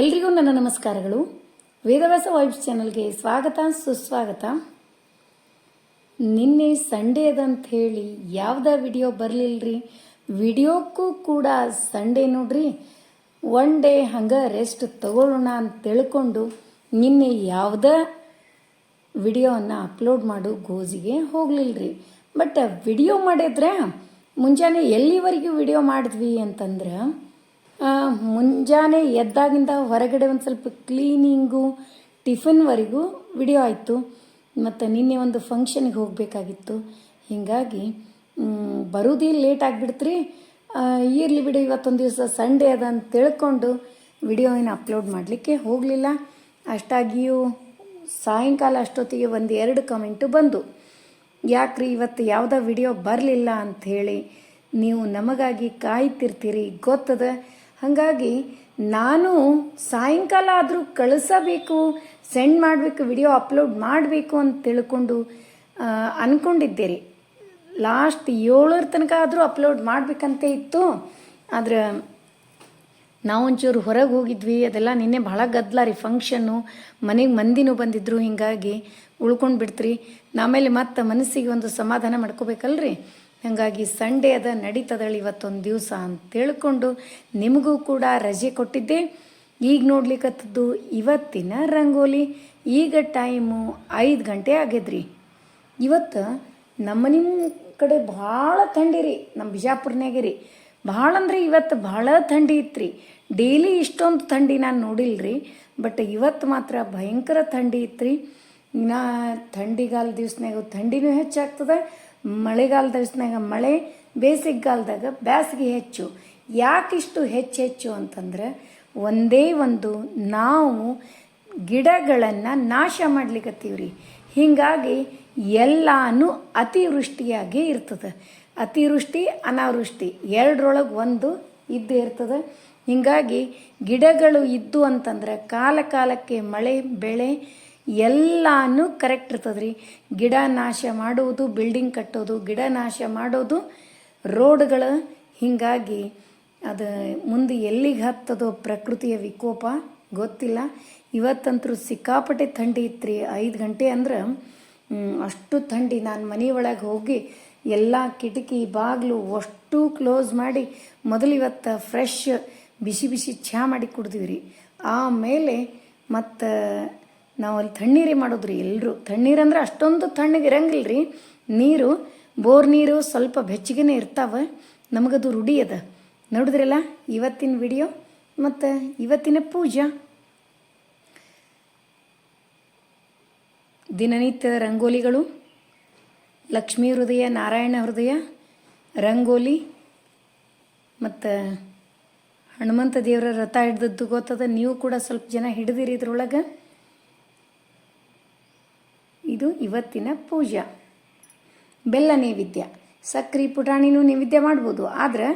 ಎಲ್ರಿಗೂ ನನ್ನ ನಮಸ್ಕಾರಗಳು. ವೇದವ್ಯಾಸ ವೈಬ್ಸ್ ಚಾನಲ್ಗೆ ಸ್ವಾಗತ, ಸುಸ್ವಾಗತ. ನಿನ್ನೆ ಸಂಡೇ ಅಂತ ಹೇಳಿ ಯಾವ್ದ ವಿಡಿಯೋ ಬರಲಿಲ್ರಿ? ವಿಡಿಯೋಕ್ಕೂ ಕೂಡ ಸಂಡೇ ನೋಡ್ರಿ. ಒನ್ ಡೇ ಹಂಗೆ ರೆಸ್ಟ್ ತಗೊಳ್ಳೋಣ ಅಂತ ತಿಳ್ಕೊಂಡು ನಿನ್ನೆ ಯಾವುದ ವಿಡಿಯೋವನ್ನು ಅಪ್ಲೋಡ್ ಮಾಡು ಗೋಜಿಗೆ ಹೋಗ್ಲಿಲ್ರಿ. ಬಟ್ ವಿಡಿಯೋ ಮಾಡಿದ್ರೆ ಮುಂಜಾನೆ ಎಲ್ಲಿವರೆಗೂ ವಿಡಿಯೋ ಮಾಡಿದ್ವಿ ಅಂತಂದ್ರೆ ಮುಂಜಾನೆ ಎದ್ದಾಗಿಂದ ಹೊರಗಡೆ ಒಂದು ಸ್ವಲ್ಪ ಕ್ಲೀನಿಂಗು ಟಿಫಿನ್ವರೆಗೂ ವಿಡಿಯೋ ಆಯಿತು. ಮತ್ತು ನಿನ್ನೆ ಒಂದು ಫಂಕ್ಷನ್ಗೆ ಹೋಗಬೇಕಾಗಿತ್ತು. ಹೀಗಾಗಿ ಬರೋದೇ ಲೇಟ್ ಆಗಿಬಿಡ್ತ್ರಿ. ಇರಲಿ ಬಿಡಿ, ಇವತ್ತೊಂದು ದಿವಸ ಸಂಡೇ ಅದ ಅಂತ ತಿಳ್ಕೊಂಡು ವಿಡಿಯೋ ಏನು ಅಪ್ಲೋಡ್ ಮಾಡಲಿಕ್ಕೆ ಹೋಗಲಿಲ್ಲ. ಅಷ್ಟಾಗಿಯೂ ಸಾಯಂಕಾಲ ಅಷ್ಟೊತ್ತಿಗೆ ಒಂದು ಎರಡು ಕಮೆಂಟು ಬಂದು, ಯಾಕ್ರಿ, ಇವತ್ತು ಯಾವುದೋ ವಿಡಿಯೋ ಬರಲಿಲ್ಲ ಅಂಥೇಳಿ ನೀವು ನಮಗಾಗಿ ಕಾಯ್ತಿರ್ತೀರಿ, ಗೊತ್ತದ? ಹಾಗಾಗಿ ನಾನು ಸಾಯಂಕಾಲ ಆದರೂ ಕಳಿಸಬೇಕು ಸೆಂಡ್ ಮಾಡಬೇಕು ವಿಡಿಯೋ ಅಪ್ಲೋಡ್ ಮಾಡಬೇಕು ಅಂತ ತಿಳ್ಕೊಂಡು ಆ, ಅನ್ಕೊಂಡಿದ್ದೆ ರೀ ಲಾಸ್ಟ್ ಏಳರ ತನಕ ಆದರೂ ಅಪ್ಲೋಡ್ ಮಾಡಬೇಕಂತ ಇತ್ತು. ಆದ್ರೆ ನಾವು ಒಂಚೂರು ಹೊರಗೆ ಹೋಗಿದ್ವಿ. ಅದೆಲ್ಲ ನಿನ್ನೆ ಭಾಳ ಗದ್ದಲ ರೀ ಫಂಕ್ಷನ್ನು ಮನೆಗೆ ಮಂದಿನೂ ಬಂದಿದ್ರು ಹಿಂಗಾಗಿ ಉಳ್ಕೊಂಡು ಬಿಡ್ತ್ರಿ. ಆಮೇಲೆ ಮತ್ತೆ ಮನಸ್ಸಿಗೆ ಒಂದು ಸಮಾಧಾನ ಮಾಡ್ಕೋಬೇಕಲ್ರಿ? ಹಾಗಾಗಿ ಸಂಡೇ ಅದ, ನಡೀತದಳು ಇವತ್ತೊಂದು ದಿವಸ ಅಂತ ತಿಳ್ಕೊಂಡು ನಿಮಗೂ ಕೂಡ ರಜೆ ಕೊಟ್ಟಿದ್ದೆ. ಈಗ ನೋಡ್ಲಿಕ್ಕತ್ತದ್ದು ಇವತ್ತಿನ ರಂಗೋಲಿ, ಈಗ ಟೈಮು ಐದು ಗಂಟೆ ಆಗ್ಯದ್ರಿ. ಇವತ್ತು ನಮ್ಮ ನಿಮ್ಮ ಕಡೆ ಭಾಳ ಥಂಡಿ ರೀ, ನಮ್ಮ ಬಿಜಾಪುರ್ನಾಗೆ ರೀ. ಭಾಳ ಅಂದ್ರೆ ಇವತ್ತು ಭಾಳ ಥಂಡಿ ಇತ್ತು ಡೈಲಿ ಇಷ್ಟೊಂದು ಥಂಡಿ ನಾನು ನೋಡಿಲ್ರಿ, ಬಟ್ ಇವತ್ತು ಮಾತ್ರ ಭಯಂಕರ ಥಂಡಿ ಇತ್ತು ರೀ ಇನ್ನು ಥಂಡಿಗಾಲ ದಿವ್ಸನಾಗ ಥಂಡಿನೂ ಹೆಚ್ಚಾಗ್ತದೆ ಮಳೆಗಾಲ ದಿವ್ಸನಾಗ ಮಳೆ ಬೇಸಿಗೆಗಾಲದಾಗ ಬೇಸಿಗೆ ಹೆಚ್ಚು. ಯಾಕಿಷ್ಟು ಹೆಚ್ಚು ಹೆಚ್ಚು ಅಂತಂದ್ರೆ ಒಂದೇ ಒಂದು ನಾವು ಗಿಡಗಳನ್ನು ನಾಶ ಮಾಡ್ಲಿಕ್ಕತ್ತೀವ್ರಿ ಹೀಗಾಗಿ ಎಲ್ಲಾನು ಅತಿವೃಷ್ಟಿಯಾಗಿ ಇರ್ತದೆ. ಅತಿವೃಷ್ಟಿ, ಅನಾವೃಷ್ಟಿ ಎರಡರೊಳಗೆ ಒಂದು ಇದ್ದೇ ಇರ್ತದೆ. ಹೀಗಾಗಿ ಗಿಡಗಳು ಇದ್ದು ಅಂತಂದ್ರೆ ಕಾಲ ಕಾಲಕ್ಕೆ ಮಳೆ, ಬೆಳೆ ಎಲ್ಲಾನು ಕರೆಕ್ಟ್ ಇರ್ತದೆ ರೀ ಗಿಡ ನಾಶ ಮಾಡುವುದು ಬಿಲ್ಡಿಂಗ್ ಕಟ್ಟೋದು, ಗಿಡ ನಾಶ ಮಾಡೋದು ರೋಡ್ಗಳು ಹೀಗಾಗಿ ಅದು ಮುಂದೆ ಎಲ್ಲಿಗೆ ಹತ್ತದೋ ಪ್ರಕೃತಿಯ ವಿಕೋಪ ಗೊತ್ತಿಲ್ಲ. ಇವತ್ತಂತರೂ ಸಿಕ್ಕಾಪಟ್ಟೆ ಥಂಡಿ ಇತ್ತು ರೀ ಐದು ಗಂಟೆ ಅಂದ್ರೆ ಅಷ್ಟು ಥಂಡಿ. ನಾನು ಮನೆ ಒಳಗೆ ಹೋಗಿ ಎಲ್ಲ ಕಿಟಕಿ, ಬಾಗಿಲು ಅಷ್ಟು ಕ್ಲೋಸ್ ಮಾಡಿ ಮೊದಲು ಇವತ್ತು ಫ್ರೆಶ್ ಬಿಸಿ ಬಿಸಿ ಚಹಾ ಮಾಡಿ ಕುಡ್ದೀವಿ ರೀ ಆಮೇಲೆ ಮತ್ತು ನಾವು ಅಲ್ಲಿ ತಣ್ಣೀರೇ ಮಾಡೋದ್ರಿ ಎಲ್ಲರೂ ತಣ್ಣೀರಂದ್ರೆ ಅಷ್ಟೊಂದು ತಣ್ಣಗೆ ಇರಂಗಿಲ್ಲ ರೀ ನೀರು, ಬೋರ್ ನೀರು ಸ್ವಲ್ಪ ಬೆಚ್ಚಗೆನೇ ಇರ್ತಾವೆ. ನಮಗದು ರೂಢಿ ಅದ. ನೋಡಿದ್ರಲ್ಲ ಇವತ್ತಿನ ವಿಡಿಯೋ ಮತ್ತು ಇವತ್ತಿನ ಪೂಜಾ. ದಿನನಿತ್ಯದ ರಂಗೋಲಿಗಳು, ಲಕ್ಷ್ಮೀ ಹೃದಯ, ನಾರಾಯಣ ಹೃದಯ, ರಂಗೋಲಿ, ಮತ್ತು ಹನುಮಂತ ದೇವರ ರಥ ಹಿಡ್ದದ್ದು ಗೊತ್ತದ? ನೀವು ಕೂಡ ಸ್ವಲ್ಪ ಜನ ಹಿಡಿದಿರಿ ಇದ್ರೊಳಗೆ. ಇದು ಇವತ್ತಿನ ಪೂಜೆ. ಬೆಲ್ಲ ನೈವೇದ್ಯ. ಸಕ್ರೆ ಪುಟಾಣಿನೂ ನೈವೇದ್ಯ ಮಾಡ್ಬೋದು. ಆದರೆ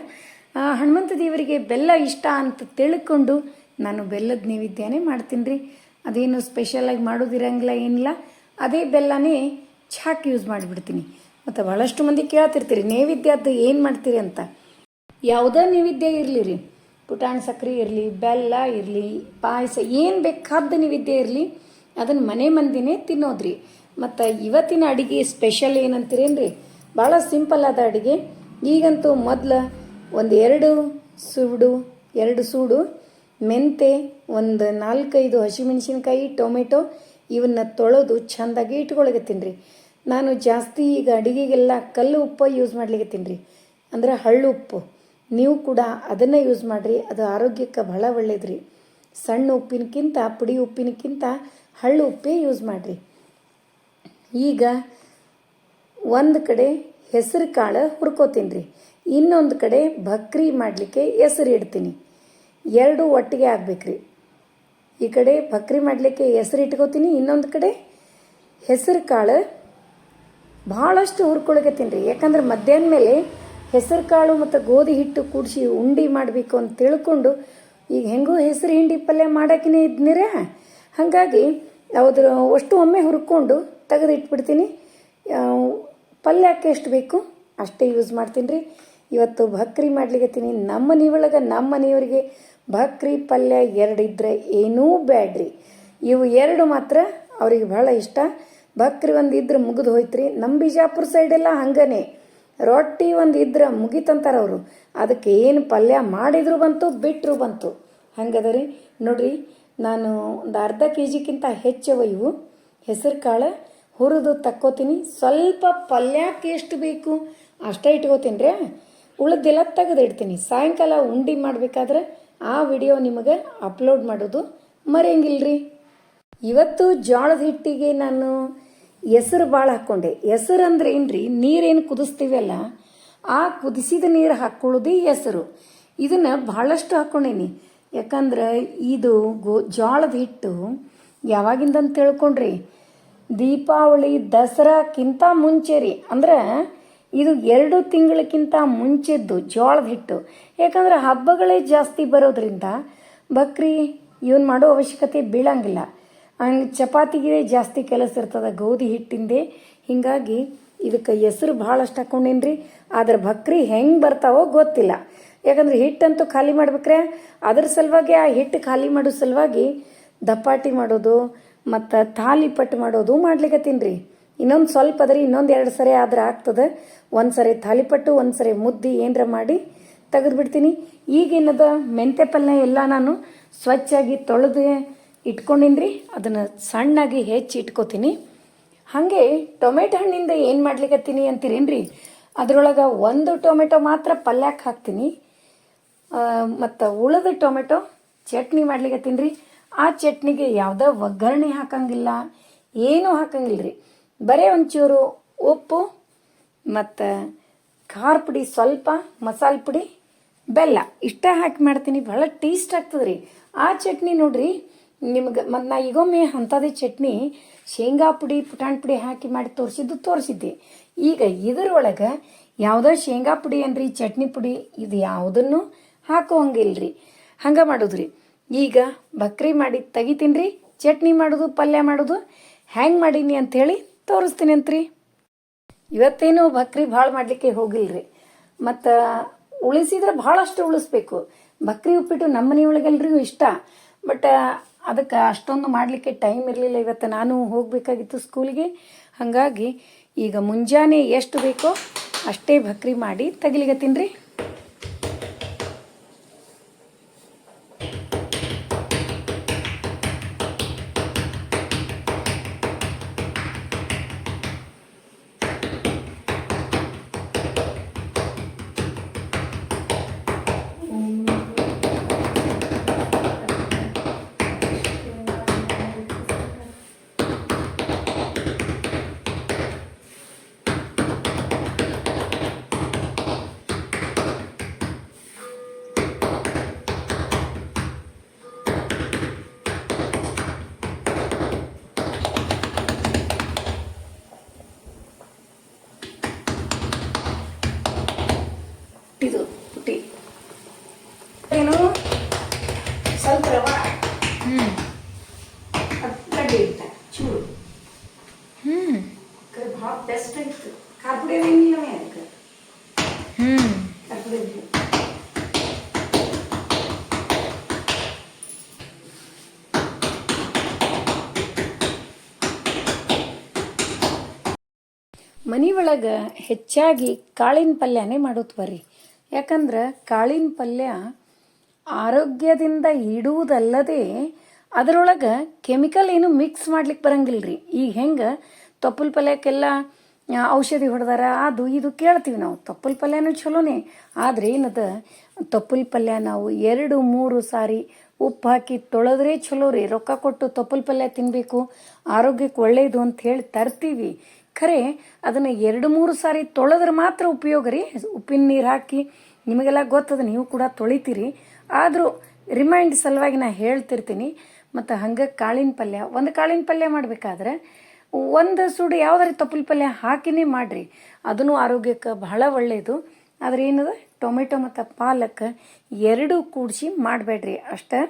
ಹನುಮಂತ ದೇವರಿಗೆ ಬೆಲ್ಲ ಇಷ್ಟ ಅಂತ ತಿಳ್ಕೊಂಡು ನಾನು ಬೆಲ್ಲದ ನೈವೇದ್ಯನೇ ಮಾಡ್ತೀನಿ ರೀ ಅದೇನು ಸ್ಪೆಷಲಾಗಿ ಮಾಡೋದಿರಂಗಿಲ್ಲ, ಏನಿಲ್ಲ. ಅದೇ ಬೆಲ್ಲನೇ ಛಾಕ್ ಯೂಸ್ ಮಾಡಿಬಿಡ್ತೀನಿ. ಮತ್ತು ಭಾಳಷ್ಟು ಮಂದಿ ಕೇಳ್ತಿರ್ತೀರಿ, ನೈವೇದ್ಯದ್ದು ಏನು ಮಾಡ್ತೀರಿ ಅಂತ. ಯಾವುದೇ ನೈವೇದ್ಯ ಇರಲಿ ರೀ. ಪುಟಾಣಿ ಸಕ್ರೆ ಇರಲಿ, ಬೆಲ್ಲ ಇರಲಿ, ಪಾಯಸ, ಏನು ಬೇಕಾದ ನೈವೇದ್ಯ ಇರಲಿ. ಅದನ್ನು ಮನೆ ಮಂದಿನೇ ತಿನ್ನೋದ್ರಿ. ಮತ್ತು ಇವತ್ತಿನ ಅಡಿಗೆ ಸ್ಪೆಷಲ್ ಏನಂತೀರೇನ್ರಿ? ಭಾಳ ಸಿಂಪಲ್ ಆದ ಅಡಿಗೆ. ಈಗಂತೂ ಮೊದಲು ಒಂದು ಎರಡು ಸುಡು, ಎರಡು ಸೂಡು, ಮೆಂತೆ, ಒಂದು ನಾಲ್ಕೈದು ಹಸಿಮೆಣಸಿನ್ಕಾಯಿ, ಟೊಮೆಟೊ ಇವನ್ನ ತೊಳೆದು ಚೆಂದಾಗಿ ಇಟ್ಕೊಳಗತ್ತೀನಿ ರೀ. ನಾನು ಜಾಸ್ತಿ ಈಗ ಅಡಿಗೆಗೆಲ್ಲ ಕಲ್ಲು ಉಪ್ಪು ಯೂಸ್ ಮಾಡ್ಲಿಕ್ಕೆ ರೀ. ಅಂದ್ರೆ ಹಳ್ಳು ಉಪ್ಪು. ನೀವು ಕೂಡ ಅದನ್ನು ಯೂಸ್ ಮಾಡಿರಿ. ಅದು ಆರೋಗ್ಯಕ್ಕೆ ಬಹಳ ಒಳ್ಳೇದು ರೀ ಸಣ್ಣ ಉಪ್ಪಿನಕ್ಕಿಂತ ಪುಡಿ ಉಪ್ಪಿನಕ್ಕಿಂತ ಹಳ್ಳು ಉಪ್ಪೇ ಯೂಸ್ ಮಾಡಿರಿ ಈಗ ಒಂದು ಕಡೆ ಹೆಸರು ಕಾಳು ಹುರ್ಕೋತೀನಿ ರೀ ಇನ್ನೊಂದು ಕಡೆ ಭಕ್ರಿ ಮಾಡಲಿಕ್ಕೆ ಹೆಸರು ಇಡ್ತೀನಿ. ಎರಡು ಒಟ್ಟಿಗೆ ಆಗ್ಬೇಕ್ರಿ. ಈ ಕಡೆ ಭಕ್ರಿ ಮಾಡಲಿಕ್ಕೆ ಹೆಸರು ಇಟ್ಕೋತೀನಿ, ಇನ್ನೊಂದು ಕಡೆ ಹೆಸರು ಕಾಳು ಭಾಳಷ್ಟು ಹುರ್ಕೊಳಕತ್ತೀನಿ. ರೀ ಯಾಕಂದ್ರೆ ಮಧ್ಯಾಹ್ನ ಮೇಲೆ ಹೆಸರು ಕಾಳು ಮತ್ತು ಗೋಧಿ ಹಿಟ್ಟು ಕೂಡಿಸಿ ಉಂಡಿ ಮಾಡಬೇಕು ಅಂತ ತಿಳ್ಕೊಂಡು ಈಗ ಹೆಂಗೂ ಹೆಸರು ಹಿಂಡಿ ಪಲ್ಯ ಮಾಡೋಕ್ಕೇ ಇದ್ನಿರ. ಹಾಗಾಗಿ ಅದ್ರ ಅಷ್ಟು ಒಮ್ಮೆ ಹುರ್ಕೊಂಡು ತೆಗೆದು ಇಟ್ಬಿಡ್ತೀನಿ ಪಲ್ಯಕ್ಕೆ ಎಷ್ಟು ಬೇಕು ಅಷ್ಟೇ ಯೂಸ್ ಮಾಡ್ತೀನಿ ರೀ. ಇವತ್ತು ಭಕ್ರಿ ಮಾಡ್ಲಿಕತ್ತೀನಿ ನಮ್ಮ ಮನೆಯೊಳಗೆ ನಮ್ಮ ಮನೆಯವರಿಗೆ ಭಕ್ರಿ ಪಲ್ಯ ಎರಡಿದ್ರೆ ಏನೂ ಬ್ಯಾಡ್ರಿ ಇವು ಎರಡು ಮಾತ್ರ ಅವ್ರಿಗೆ ಬಹಳ ಇಷ್ಟ. ಭಕ್ರಿ ಒಂದು ಇದ್ರೆ ಮುಗಿದು ಹೋಯ್ತ್ರಿ. ನಮ್ಮ ಬಿಜಾಪುರ ಸೈಡೆಲ್ಲ ಹಂಗನೇ. ರೊಟ್ಟಿ ಒಂದು ಇದ್ರೆ ಮುಗಿತಂತಾರೆ ಅವರು. ಅದಕ್ಕೆ ಏನು ಪಲ್ಯ ಮಾಡಿದ್ರು ಬಂತು ಬಿಟ್ಟರು ಬಂತು. ಹಂಗದ ರೀ. ನೋಡ್ರಿ ನಾನು ಒಂದು ಅರ್ಧ ಕೆ ಜಿಗಿಂತ ಹೆಚ್ಚವ ಇವು. ಹೆಸರು ಕಾಳು ಹುರಿದು ತಕ್ಕೋತೀನಿ. ಸ್ವಲ್ಪ ಪಲ್ಯಕ್ಕೆ ಎಷ್ಟು ಬೇಕು ಅಷ್ಟೇ ಇಟ್ಕೋತೀನಿ ರೀ. ಉಳಿದೆಲ್ಲ ತೆಗೆದು ಇಡ್ತೀನಿ ಸಾಯಂಕಾಲ ಉಂಡಿ ಮಾಡಬೇಕಾದ್ರೆ ಆ ವಿಡಿಯೋ ನಿಮಗೆ ಅಪ್ಲೋಡ್ ಮಾಡೋದು ಮರೆಯಂಗಿಲ್ರಿ. ಇವತ್ತು ಜೋಳದ ಹಿಟ್ಟಿಗೆ ನಾನು ಹೆಸರು ಭಾಳ ಹಾಕ್ಕೊಂಡೆ. ಹೆಸರು ಅಂದ್ರೆ ರೀ ನೀರೇನು ಕುದಿಸ್ತೀವಲ್ಲ? ಆ ಕುದಿಸಿದ ನೀರು ಹಾಕ್ಕೊಳ್ಳೋದೇ ಹೆಸರು. ಇದನ್ನು ಭಾಳಷ್ಟು ಹಾಕ್ಕೊಂಡೇನಿ ಯಾಕಂದ್ರೆ ಇದು ಗೋ ಜೋಳದ ಹಿಟ್ಟು ಯಾವಾಗಿಂದ ಅಂತ ತಿಳ್ಕೊಂಡ್ರಿ? ದೀಪಾವಳಿ, ದಸರಾಕ್ಕಿಂತ ಮುಂಚೆ ರೀ. ಅಂದ್ರೆ ಇದು ಎರಡು ತಿಂಗಳಕ್ಕಿಂತ ಮುಂಚೆದ್ದು ಜೋಳದ ಹಿಟ್ಟು ಯಾಕಂದ್ರೆ ಹಬ್ಬಗಳೇ ಜಾಸ್ತಿ ಬರೋದ್ರಿಂದ ಬಕ್ರಿ ಇವನ್ ಮಾಡೋ ಅವಶ್ಯಕತೆ ಬೀಳಂಗಿಲ್ಲ. ಹಂಗೆ ಚಪಾತಿಗೆ ಜಾಸ್ತಿ ಕೆಲಸ ಇರ್ತದೆ ಗೋಧಿ ಹಿಟ್ಟಿಂದೆ. ಹಿಂಗಾಗಿ ಇದಕ್ಕೆ ಹೆಸರು ಭಾಳಷ್ಟು ಹಾಕೊಂಡೇನ್ರಿ? ಆದ್ರೆ ಬಕ್ರಿ ಹೆಂಗೆ ಬರ್ತಾವೋ ಗೊತ್ತಿಲ್ಲ. ಯಾಕಂದ್ರೆ ಹಿಟ್ಟಂತೂ ಖಾಲಿ ಮಾಡ್ಬೇಕ್ರೆ? ಅದ್ರ ಸಲುವಾಗಿ ಆ ಹಿಟ್ಟು ಖಾಲಿ ಮಾಡೋ ಸಲುವಾಗಿ ದಪಾಟಿ ಮಾಡೋದು, ಮತ್ತು ತಾಲಿಪಟ್ಟು ಮಾಡೋದು ಮಾಡ್ಲಿಕತ್ತೀನಿ ರೀ ಇನ್ನೊಂದು ಸ್ವಲ್ಪ ಅದ್ರಿ, ಇನ್ನೊಂದು ಎರಡು ಸರಿ ಆದ್ರೆ ಆಗ್ತದೆ. ಒಂದು ಸರಿ ತಾಲಿಪಟ್ಟು ಒಂದು ಸರಿ ಮುದ್ದಿ ಏನರ ಮಾಡಿ ತೆಗೆದುಬಿಡ್ತೀನಿ. ಈಗೇನದ ಮೆಂತೆ ಪಲ್ಯ ಎಲ್ಲ ನಾನು ಸ್ವಚ್ಛಾಗಿ ತೊಳೆದು ಇಟ್ಕೊಂಡಿನ್ರಿ. ಅದನ್ನು ಸಣ್ಣಾಗಿ ಹೆಚ್ಚಿ ಇಟ್ಕೋತೀನಿ. ಹಾಗೆ ಟೊಮೆಟೊ ಹಣ್ಣಿಂದ ಏನು ಮಾಡ್ಲಿಕತ್ತೀನಿ ಅಂತೀರೇನ್ರಿ? ಅದರೊಳಗೆ ಒಂದು ಟೊಮೆಟೊ ಮಾತ್ರ ಪಲ್ಯಕ್ಕೆ ಹಾಕ್ತೀನಿ. ಮತ್ತು ಉಳಿದ ಟೊಮೆಟೊ ಚಟ್ನಿ ಮಾಡ್ಲಿಕ್ಕೆ ರೀ. ಆ ಚಟ್ನಿಗೆ ಯಾವುದೇ ಒಗ್ಗರಣೆ ಹಾಕಂಗಿಲ್ಲ, ಏನೂ ಹಾಕಂಗಿಲ್ಲ ರೀ ಬರೀ ಒಂಚೂರು ಉಪ್ಪು ಮತ್ತು ಖಾರ ಪುಡಿ, ಸ್ವಲ್ಪ ಮಸಾಲೆ ಪುಡಿ, ಬೆಲ್ಲ ಇಷ್ಟ ಹಾಕಿ ಮಾಡ್ತೀನಿ. ಭಾಳ ಟೇಸ್ಟ್ ಆಗ್ತದೆ ರೀ ಆ ಚಟ್ನಿ ನೋಡ್ರಿ, ನಿಮ್ಗೆ ಮತ್ತು ನಾ ಈಗೊಮ್ಮೆ ಅಂಥದ್ದೇ ಚಟ್ನಿ ಶೇಂಗಾ ಪುಡಿ, ಪುಟಾಣಿ ಪುಡಿ ಹಾಕಿ ಮಾಡಿ ತೋರಿಸಿದ್ದು ತೋರಿಸಿದ್ದೆ. ಈಗ ಇದರೊಳಗೆ ಯಾವುದೋ ಶೇಂಗಾ ಪುಡಿ ಅನ್ರಿ ಚಟ್ನಿ ಪುಡಿ, ಇದು ಯಾವುದನ್ನು ಹಾಕೋಂಗಿಲ್ರಿ ಹಂಗೆ ಮಾಡೋದ್ರಿ. ಈಗ ಬಕ್ರಿ ಮಾಡಿ ತೆಗಿತೀನಿ ರೀ ಚಟ್ನಿ ಮಾಡೋದು, ಪಲ್ಯ ಮಾಡೋದು, ಹ್ಯಾಂಗೆ ಮಾಡೀನಿ ಅಂಥೇಳಿ ತೋರಿಸ್ತೀನಿ ಅಂತ್ರಿ ಇವತ್ತೇನು ಬಕ್ರಿ ಭಾಳ ಮಾಡಲಿಕ್ಕೆ ಹೋಗಿಲ್ರಿ. ಮತ್ತು ಉಳಿಸಿದ್ರೆ ಭಾಳಷ್ಟು ಉಳಿಸ್ಬೇಕು. ಬಕ್ರಿ ಉಪ್ಪಿಟ್ಟು ನಮ್ಮ ಮನೆಯೊಳಗೆಲ್ಲರಿಗೂ ಇಷ್ಟ. ಬಟ್ ಅದಕ್ಕೆ ಅಷ್ಟೊಂದು ಮಾಡಲಿಕ್ಕೆ ಟೈಮ್ ಇರಲಿಲ್ಲ ಇವತ್ತು. ನಾನು ಹೋಗಬೇಕಾಗಿತ್ತು ಸ್ಕೂಲಿಗೆ. ಹಾಗಾಗಿ ಈಗ ಮುಂಜಾನೆ ಎಷ್ಟು ಬೇಕೋ ಅಷ್ಟೇ ಬಕ್ರಿ ಮಾಡಿ ತೆಗಿಲಿಗತ್ತೀನಿ ರೀ ಭಾಳ ಬೆಸ್ಟ್ ಆಗಿತ್ತು ಖಾರ ಪುಡಿ ಅದಕ್ಕೆ. ಹ್ಮ್. ಖಾರ ಪುಡಿ ಹೆಚ್ಚಾಗಿ ಕಾಳಿನ ಪಲ್ಯನೇ ಮಾಡೋದು ಬರ್ರಿ. ಯಾಕಂದ್ರೆ ಕಾಳಿನ ಪಲ್ಯ ಆರೋಗ್ಯದಿಂದ ಇಡುವುದಲ್ಲದೆ ಅದರೊಳಗೆ ಕೆಮಿಕಲ್ ಏನು ಮಿಕ್ಸ್ ಮಾಡ್ಲಿಕ್ಕೆ ಬರಂಗಿಲ್ಲ ರೀ ಈಗ ಹೆಂಗೆ ತೊಪ್ಪಲ್ ಪಲ್ಯಕ್ಕೆಲ್ಲ ಔಷಧಿ ಹೊಡೆದಾರ, ಅದು ಇದು ಕೇಳ್ತೀವಿ ನಾವು. ತೊಪ್ಪಲ್ ಪಲ್ಯನೂ ಚಲೋನೇ ಆದರೆ ಏನದ, ತೊಪ್ಪಲ್ ಪಲ್ಯ ನಾವು ಎರಡು, ಮೂರು ಸಾರಿ ಉಪ್ಪು ಹಾಕಿ ತೊಳೆದ್ರೆ ಚಲೋ ರೀ. ರೊಕ್ಕ ಕೊಟ್ಟು ತೊಪ್ಪಲ್ ಪಲ್ಯ ತಿನ್ನಬೇಕು ಆರೋಗ್ಯಕ್ಕೆ ಒಳ್ಳೆಯದು ಅಂತ ಹೇಳಿ ತರ್ತೀವಿ. ಖರೆ, ಅದನ್ನು ಎರಡು, ಮೂರು ಸಾರಿ ತೊಳೆದ್ರೆ ಮಾತ್ರ ಉಪಯೋಗ ರೀ. ಉಪ್ಪಿನ ನೀರು ಹಾಕಿ ನಿಮಗೆಲ್ಲ ಗೊತ್ತದ, ನೀವು ಕೂಡ ತೊಳಿತೀರಿ. ಆದರೂ ರಿಮೈಂಡ್ ಸಲುವಾಗಿ ನಾ ಹೇಳ್ತಿರ್ತೀನಿ. ಮತ್ತು ಹಂಗೆ ಕಾಳಿನ ಪಲ್ಯ, ಒಂದು ಕಾಳಿನ ಪಲ್ಯ ಮಾಡಬೇಕಾದ್ರೆ ಒಂದು ಸುಡು ಯಾವ್ದಾರು ತೊಪ್ಪಲ್ ಪಲ್ಯ ಹಾಕಿನೇ ಮಾಡಿರಿ. ಅದನ್ನು ಆರೋಗ್ಯಕ್ಕೆ ಬಹಳ ಒಳ್ಳೆಯದು ಆದ್ರೆ ಏನದ? ಟೊಮೆಟೊ ಮತ್ತು ಪಾಲಕ್ ಎರಡೂ ಕೂಡಿಸಿ ಮಾಡಬೇಡ್ರಿ ಅಷ್ಟೇ.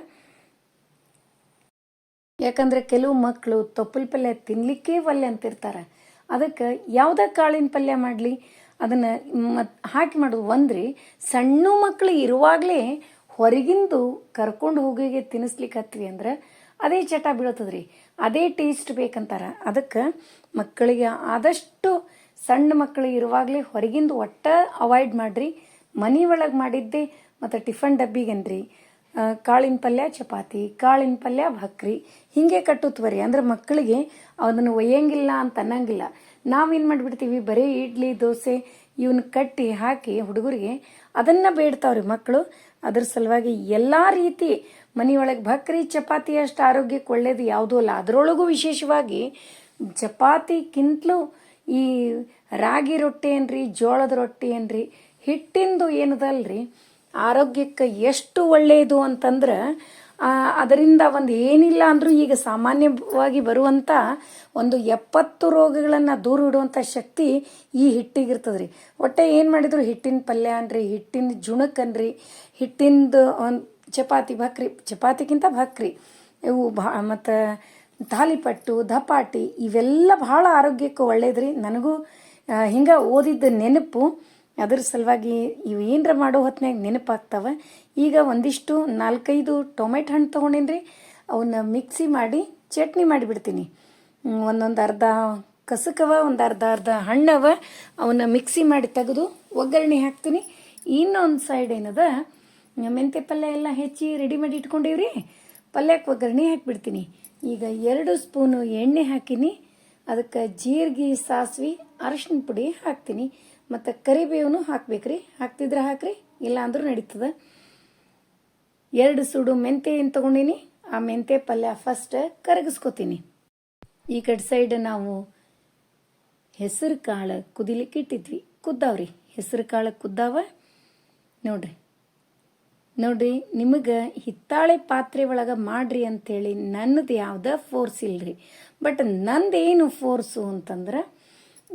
ಯಾಕಂದ್ರೆ ಕೆಲವು ಮಕ್ಕಳು ತಪ್ಪಲ್ ಪಲ್ಯ ತಿನ್ಲಿಕ್ಕೆ ಒಲ್ಲೆ ಅಂತಿರ್ತಾರೆ. ಅದಕ್ಕೆ ಯಾವುದೇ ಕಾಳಿನ ಪಲ್ಯ ಮಾಡಲಿ? ಅದನ್ನು ಮತ್ ಹಾಕಿ ಮಾಡೋದು ಒಂದ್ರಿ. ಸಣ್ಣ ಮಕ್ಕಳು ಇರುವಾಗಲೇ ಹೊರಗಿಂದು ಕರ್ಕೊಂಡು ಹೋಗಿಗೆ ತಿನ್ನಿಸ್ಲಿಕ್ಕೆ ಹತ್ವಿ ಅಂದ್ರೆ ಅದೇ ಚಟ ಬೀಳ್ತದ್ರಿ ಅದೇ ಟೇಸ್ಟ್ ಬೇಕಂತಾರ. ಅದಕ್ಕೆ ಮಕ್ಕಳಿಗೆ ಆದಷ್ಟು ಸಣ್ಣ ಮಕ್ಕಳು ಇರುವಾಗಲೇ ಹೊರಗಿಂದು ಒಟ್ಟ ಅವಾಯ್ಡ್ ಮಾಡ್ರಿ. ಮನೆ ಒಳಗೆ ಮಾಡಿದ್ದೆ ಮತ್ತು ಟಿಫನ್ ಡಬ್ಬಿಗೇನ್ರಿ. ಕಾಳಿನ ಪಲ್ಯ, ಚಪಾತಿ, ಕಾಳಿನ ಪಲ್ಯ, ಭಕ್ರಿ. ಹೀಗೆ ಕಟ್ಟುತ್ತವರಿ ಅಂದ್ರೆ ಮಕ್ಕಳಿಗೆ ಅದನ್ನು ಒಯ್ಯಂಗಿಲ್ಲ ಅಂತ ಅನ್ನಂಗಿಲ್ಲ. ನಾವೇನು ಮಾಡಿಬಿಡ್ತೀವಿ? ಬರೀ ಇಡ್ಲಿ, ದೋಸೆ ಇವನ್ನ ಕಟ್ಟಿ ಹಾಕಿ ಹುಡುಗರಿಗೆ ಅದನ್ನು ಬೇಡ್ತಾವ್ರಿ ಮಕ್ಕಳು. ಅದ್ರ ಸಲುವಾಗಿ ಎಲ್ಲ ರೀತಿ ಮನೆಯೊಳಗೆ ಭಕ್ರಿ, ಚಪಾತಿ ಅಷ್ಟು ಆರೋಗ್ಯಕ್ಕೆ ಒಳ್ಳೇದು ಯಾವುದೂ ಅಲ್ಲ. ಅದರೊಳಗೂ ವಿಶೇಷವಾಗಿ ಚಪಾತಿಕ್ಕಿಂತಲೂ ಈ ರಾಗಿ ರೊಟ್ಟಿ ಏನ್ರಿ, ಜೋಳದ ರೊಟ್ಟಿ ಏನ್ರಿ, ಹಿಟ್ಟಿಂದು ಏನದಲ್ರಿ, ಆರೋಗ್ಯಕ್ಕೆ ಎಷ್ಟು ಒಳ್ಳೆಯದು ಅಂತಂದ್ರೆ ಅದರಿಂದ ಒಂದು ಏನಿಲ್ಲ ಅಂದರೂ ಈಗ ಸಾಮಾನ್ಯವಾಗಿ ಬರುವಂಥ ಒಂದು ಎಪ್ಪತ್ತು ರೋಗಗಳನ್ನು ದೂರ ಇಡುವಂಥ ಶಕ್ತಿ ಈ ಹಿಟ್ಟಿಗಿರ್ತದ್ರಿ ಒಟ್ಟೆ ಏನು ಮಾಡಿದ್ರು, ಹಿಟ್ಟಿನ ಪಲ್ಯ ಅನ್ರಿ, ಹಿಟ್ಟಿನ ಜುಣಕ್ಕನ್ರಿ ಹಿಟ್ಟಿಂದು ಒಂದು ಚಪಾತಿ ಭಕ್ರಿ, ಚಪಾತಿಗಿಂತ ಭಕ್ರಿ. ಇವು ಭಾ, ಮತ್ತು ತಾಲಿಪಟ್ಟು ಧಪಾಟಿ ಇವೆಲ್ಲ ಭಾಳ ಆರೋಗ್ಯಕ್ಕೆ ಒಳ್ಳೇದ್ರಿ. ನನಗೂ ಹಿಂಗೆ ಓದಿದ್ದ ನೆನಪು ಅದ್ರ ಸಲುವಾಗಿ ಇವು ಏನರ ಮಾಡೋ ಹೊತ್ನ್ಯಾಗ ನೆನಪಾಗ್ತಾವ. ಈಗ ಒಂದಿಷ್ಟು ನಾಲ್ಕೈದು ಟೊಮೆಟೊ ಹಣ್ಣು ತೊಗೊಂಡೇನ್ರಿ. ಅವನ್ನ ಮಿಕ್ಸಿ ಮಾಡಿ ಚಟ್ನಿ ಮಾಡಿಬಿಡ್ತೀನಿ. ಒಂದೊಂದು ಅರ್ಧ ಕಸಕವ, ಒಂದು ಅರ್ಧ ಅರ್ಧ ಹಣ್ಣವ ಅವನ್ನ ಮಿಕ್ಸಿ ಮಾಡಿ ತೆಗೆದು ಒಗ್ಗರಣೆ ಹಾಕ್ತೀನಿ. ಇನ್ನೊಂದು ಸೈಡ್ ಏನದ ಮೆಂತ್ಯ ಪಲ್ಯ ಎಲ್ಲ ಹೆಚ್ಚಿ ರೆಡಿ ಮಾಡಿ ಇಟ್ಕೊಂಡೀವ್ರಿ. ಪಲ್ಯಕ್ಕೆ ಒಗ್ಗರಣೆ ಹಾಕಿಬಿಡ್ತೀನಿ. ಈಗ ಎರಡು ಸ್ಪೂನು ಎಣ್ಣೆ ಹಾಕಿನಿ. ಅದಕ್ಕೆ ಜೀರಿಗೆ, ಸಾಸಿವೆ, ಅರಶಿನ ಪುಡಿ ಹಾಕ್ತೀನಿ. ಮತ್ತು ಕರಿಬೇವನು ಹಾಕ್ಬೇಕ್ರಿ. ಹಾಕ್ತಿದ್ರೆ ಹಾಕ್ರಿ ಇಲ್ಲ ಅಂದ್ರೂ ನಡೀತದೆ. ಎರಡು ಸುಡು ಮೆಂತೆ ಏನು ತೊಗೊಂಡಿನಿ? ಆ ಮೆಂತೆ ಪಲ್ಯ ಫಸ್ಟ್ ಕರಗಿಸ್ಕೊತೀನಿ. ಈ ಕಡೆ ಸೈಡ್ ನಾವು ಹೆಸರು ಕಾಳು ಕುದಿಲಿಕ್ಕೆ ಇಟ್ಟಿದ್ವಿ. ಕುದ್ದಾವ್ರಿ. ಹೆಸರು ಕಾಳು ಕುದ್ದಾವ? ನೋಡ್ರಿ. ನೋಡ್ರಿ, ನಿಮಗೆ ಹಿತ್ತಾಳೆ ಪಾತ್ರೆ ಒಳಗೆ ಮಾಡ್ರಿ ಅಂತೇಳಿ ನನ್ನದು ಯಾವ್ದ ಫೋರ್ಸ್ ಇಲ್ರಿ. ಬಟ್ ನಂದೇನು ಫೋರ್ಸು ಅಂತಂದ್ರೆ,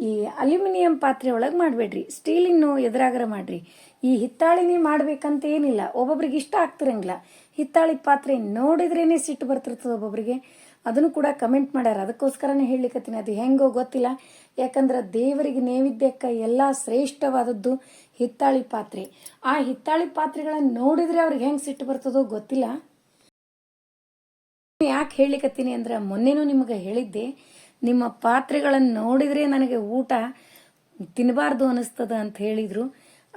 ಈ ಅಲ್ಯೂಮಿನಿಯಂ ಪಾತ್ರೆ ಒಳಗೆ ಮಾಡಬೇಡ್ರಿ. ಸ್ಟೀಲಿನ ಎದುರಾಗರ ಮಾಡ್ರಿ. ಈ ಹಿತ್ತಾಳಿನೇ ಮಾಡ್ಬೇಕಂತ ಏನಿಲ್ಲ ಒಬ್ಬೊಬ್ರಿಗೆ ಇಷ್ಟ ಆಗ್ತಿರಂಗಿಲ್ಲ. ಹಿತ್ತಾಳಿ ಪಾತ್ರೆ ನೋಡಿದ್ರೇನೆ ಸಿಟ್ಟು ಬರ್ತಿರ್ತದೆ ಒಬ್ಬೊಬ್ರಿಗೆ. ಅದನ್ನು ಕೂಡ ಕಮೆಂಟ್ ಮಾಡ್ಯಾರ. ಅದಕ್ಕೋಸ್ಕರನೇ ಹೇಳಲಿಕ್ಕತ್ತೀನಿ ಅದು ಹೆಂಗೋ ಗೊತ್ತಿಲ್ಲ. ಯಾಕಂದ್ರೆ ದೇವರಿಗೆ ನೈವೇದ್ಯಕ್ಕೆ ಎಲ್ಲ ಶ್ರೇಷ್ಠವಾದದ್ದು ಹಿತ್ತಾಳಿ ಪಾತ್ರೆ. ಆ ಹಿತ್ತಾಳಿ ಪಾತ್ರೆಗಳನ್ನು ನೋಡಿದ್ರೆ ಅವ್ರಿಗೆ ಹೆಂಗೆ ಸಿಟ್ಟು ಬರ್ತದೋ ಗೊತ್ತಿಲ್ಲ. ಯಾಕೆ ಹೇಳಿಕತ್ತೀನಿ ಅಂದ್ರೆ ಮೊನ್ನೆನೂ ನಿಮಗೆ ಹೇಳಿದ್ದೆ, ನಿಮ್ಮ ಪಾತ್ರೆಗಳನ್ನು ನೋಡಿದ್ರೆ ನನಗೆ ಊಟ ತಿನ್ನಬಾರ್ದು ಅನಿಸ್ತದ ಅಂತ ಹೇಳಿದ್ರು.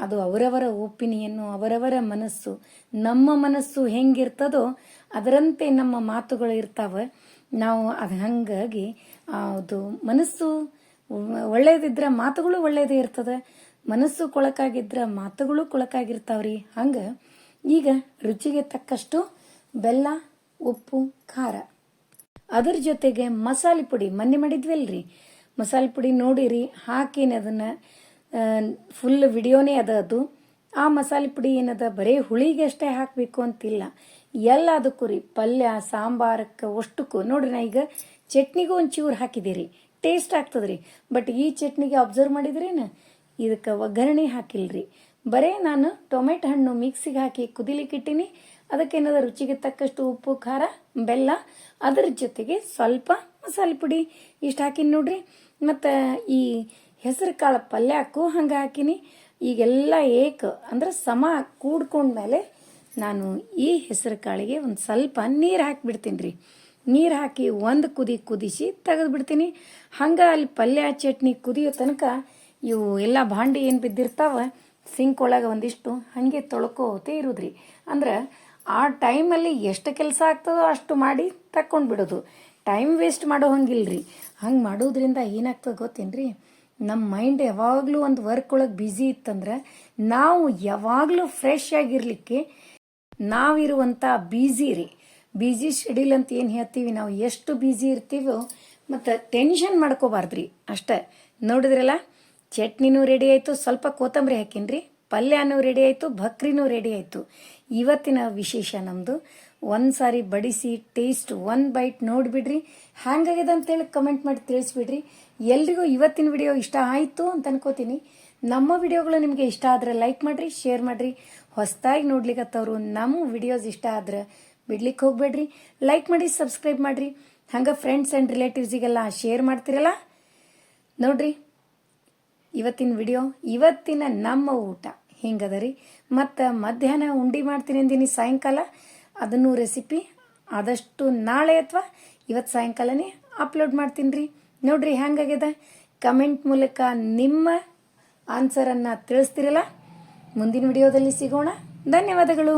ಅದು ಅವರವರ ಒಪಿನಿಯನ್ನು, ಅವರವರ ಮನಸ್ಸು, ನಮ್ಮ ಮನಸ್ಸು ಹೆಂಗಿರ್ತದೋ ಅದರಂತೆ ನಮ್ಮ ಮಾತುಗಳು ಇರ್ತಾವೆ. ನಾವು ಅದು ಹಂಗಾಗಿ ಅದು ಮನಸ್ಸು ಒಳ್ಳೇದಿದ್ರೆ ಮಾತುಗಳು ಒಳ್ಳೇದೇ ಇರ್ತದೆ. ಮನಸ್ಸು ಕೊಳಕಾಗಿದ್ರೆ ಮಾತುಗಳು ಕೊಳಕಾಗಿರ್ತಾವ್ರಿ. ಹಂಗೆ ಈಗ ರುಚಿಗೆ ತಕ್ಕಷ್ಟು ಬೆಲ್ಲ, ಉಪ್ಪು, ಖಾರ. ಅದರ ಜೊತೆಗೆ ಮಸಾಲೆ ಪುಡಿ ಮೊನ್ನೆ ಮಾಡಿದ್ವಲ್ರಿ. ಮಸಾಲೆ ಪುಡಿ ನೋಡಿರಿ, ಹಾಕೇನು ಅದನ್ನು ಫುಲ್ ವಿಡಿಯೋನೇ ಅದ ಅದು. ಆ ಮಸಾಲೆ ಪುಡಿ ಏನದ, ಬರೀ ಹುಳಿಗೆ ಅಷ್ಟೇ ಹಾಕಬೇಕು ಅಂತಿಲ್ಲ. ಎಲ್ಲದಕ್ಕೂ ರೀ, ಪಲ್ಯ ಸಾಂಬಾರಕ್ಕೆ ಅಷ್ಟಕ್ಕೂ. ನೋಡ್ರಿ ನಾ ಈಗ ಚಟ್ನಿಗೂ ಒಂಚೂರು ಹಾಕಿದ್ದೀರಿ. ಟೇಸ್ಟ್ ಆಗ್ತದ್ರಿ. ಬಟ್ ಈ ಚಟ್ನಿಗೆ ಅಬ್ಸರ್ವ್ ಮಾಡಿದ್ರೇನು ಇದಕ್ಕೆ ಒಗ್ಗರಣೆ ಹಾಕಿಲ್ರಿ. ಬರೇ ನಾನು ಟೊಮೆಟೊ ಹಣ್ಣು ಮಿಕ್ಸಿಗೆ ಹಾಕಿ ಕುದಿಲಿಕ್ಕಿಟ್ಟಿನಿ ಅದಕ್ಕೇನದ ರುಚಿಗೆ ತಕ್ಕಷ್ಟು ಉಪ್ಪು, ಖಾರ, ಬೆಲ್ಲ, ಅದರ ಜೊತೆಗೆ ಸ್ವಲ್ಪ ಮಸಾಲೆ ಪುಡಿ ಇಷ್ಟು ಹಾಕಿನಿ ನೋಡ್ರಿ. ಮತ್ತು ಈ ಹೆಸರು ಕಾಳು ಪಲ್ಯಕ್ಕೂ ಹಂಗೆ ಹಾಕಿನಿ. ಈಗೆಲ್ಲ ಏಕ ಅಂದ್ರೆ ಸಮ ಕೂಡ್ಕೊಂಡ್ಮೇಲೆ ನಾನು ಈ ಹೆಸರು ಕಾಳಿಗೆ ಒಂದು ಸ್ವಲ್ಪ ನೀರು ಹಾಕಿಬಿಡ್ತೀನಿ ರೀ ನೀರು ಹಾಕಿ ಒಂದು ಕುದಿ ಕುದಿಸಿ ತೆಗೆದು ಬಿಡ್ತೀನಿ ಹಂಗೆ ಅಲ್ಲಿ ಪಲ್ಯ ಚಟ್ನಿ ಕುದಿಯೋ ತನಕ ಇವು ಎಲ್ಲ ಭಾಂಡಿ ಏನು ಬಿದ್ದಿರ್ತಾವ? ಸಿಂಕ್ ಒಳಗೆ ಒಂದಿಷ್ಟು ಹಾಗೆ ತೊಳ್ಕೋತೇ ಇರೋದ್ರಿ. ಅಂದ್ರೆ ಆ ಟೈಮಲ್ಲಿ ಎಷ್ಟು ಕೆಲಸ ಆಗ್ತದೋ ಅಷ್ಟು ಮಾಡಿ ತಕ್ಕೊಂಡು ಬಿಡೋದು. ಟೈಮ್ ವೇಸ್ಟ್ ಮಾಡೋ ಹಂಗಿಲ್ರಿ. ಹಂಗೆ ಮಾಡೋದ್ರಿಂದ ಏನಾಗ್ತದೆ ಗೊತ್ತೇನ್ರಿ? ನಮ್ಮ ಮೈಂಡ್ ಯಾವಾಗಲೂ ಒಂದು ವರ್ಕ್ ಒಳಗೆ ಬ್ಯುಸಿ ಇತ್ತಂದ್ರೆ ನಾವು ಯಾವಾಗಲೂ ಫ್ರೆಶ್ ಆಗಿರಲಿಕ್ಕೆ ನಾವಿರುವಂಥ ಬ್ಯುಸಿ ರೀ. ಬ್ಯುಸಿ ಶೆಡ್ಯೂಲ್ ಅಂತ ಏನು ಹೇಳ್ತೀವಿ? ನಾವು ಎಷ್ಟು ಬ್ಯುಸಿ ಇರ್ತೀವೋ ಮತ್ತು ಟೆನ್ಷನ್ ಮಾಡ್ಕೋಬಾರ್ದ್ರಿ ಅಷ್ಟೇ. ನೋಡಿದ್ರಲ್ಲ? ಚಟ್ನಿನೂ ರೆಡಿ ಆಯಿತು, ಸ್ವಲ್ಪ ಕೊತ್ತಂಬರಿ ಹಾಕಿನ್ರಿ. ಪಲ್ಯನೂ ರೆಡಿ ಆಯಿತು ಭಕ್ರಿನೂ ರೆಡಿ ಆಯಿತು. ಇವತ್ತಿನ ವಿಶೇಷ ನಮ್ಮದು ಒಂದು ಸಾರಿ ಬಡಿಸಿ ಟೇಸ್ಟ್ ಒನ್ ಬೈಟ್ ನೋಡಿಬಿಡ್ರಿ. ಹ್ಯಾಂಗಾಗಿದೆ ಅಂತೇಳಿ ಕಮೆಂಟ್ ಮಾಡಿ ತಿಳಿಸ್ಬಿಡ್ರಿ. ಎಲ್ರಿಗೂ ಇವತ್ತಿನ ವಿಡಿಯೋ ಇಷ್ಟ ಆಯಿತು ಅಂತ ಅನ್ಕೋತೀನಿ. ನಮ್ಮ ವಿಡಿಯೋಗಳು ನಿಮಗೆ ಇಷ್ಟ ಆದರೆ ಲೈಕ್ ಮಾಡಿರಿ ಶೇರ್ ಮಾಡಿರಿ. ಹೊಸದಾಗಿ ನೋಡ್ಲಿಕ್ಕತ್ತವರು ನಮ್ಮ ವಿಡಿಯೋಸ್ ಇಷ್ಟ ಆದ್ರೆ ಬಿಡ್ಲಿಕ್ಕೆ ಹೋಗಬೇಡ್ರಿ. ಲೈಕ್ ಮಾಡಿ ಸಬ್ಸ್ಕ್ರೈಬ್ ಮಾಡಿರಿ. ಹಂಗೆ ಫ್ರೆಂಡ್ಸ್ ಆ್ಯಂಡ್ ರಿಲೇಟಿವ್ಸಿಗೆಲ್ಲ ಶೇರ್ ಮಾಡ್ತಿರಲ್ಲ? ನೋಡ್ರಿ. ಇವತ್ತಿನ ವಿಡಿಯೋ, ಇವತ್ತಿನ ನಮ್ಮ ಊಟ. ಹಿಂಗದ ರೀ ಮತ್ತು ಮಧ್ಯಾಹ್ನ ಉಂಡಿ ಮಾಡ್ತೀನಿ ಅಂದಿನಿ ಸಾಯಂಕಾಲ. ಅದನ್ನು ರೆಸಿಪಿ ಆದಷ್ಟು ನಾಳೆ ಅಥವಾ ಇವತ್ತು ಸಾಯಂಕಾಲನೇ ಅಪ್ಲೋಡ್ ಮಾಡ್ತೀನಿ ರೀ ನೋಡ್ರಿ ಹೆಂಗಾಗ್ಯದ ಕಮೆಂಟ್ ಮೂಲಕ ನಿಮ್ಮ ಆನ್ಸರನ್ನು ತಿಳಿಸ್ತಿರಲ್ಲ? ಮುಂದಿನ ವಿಡಿಯೋದಲ್ಲಿ ಸಿಗೋಣ. ಧನ್ಯವಾದಗಳು.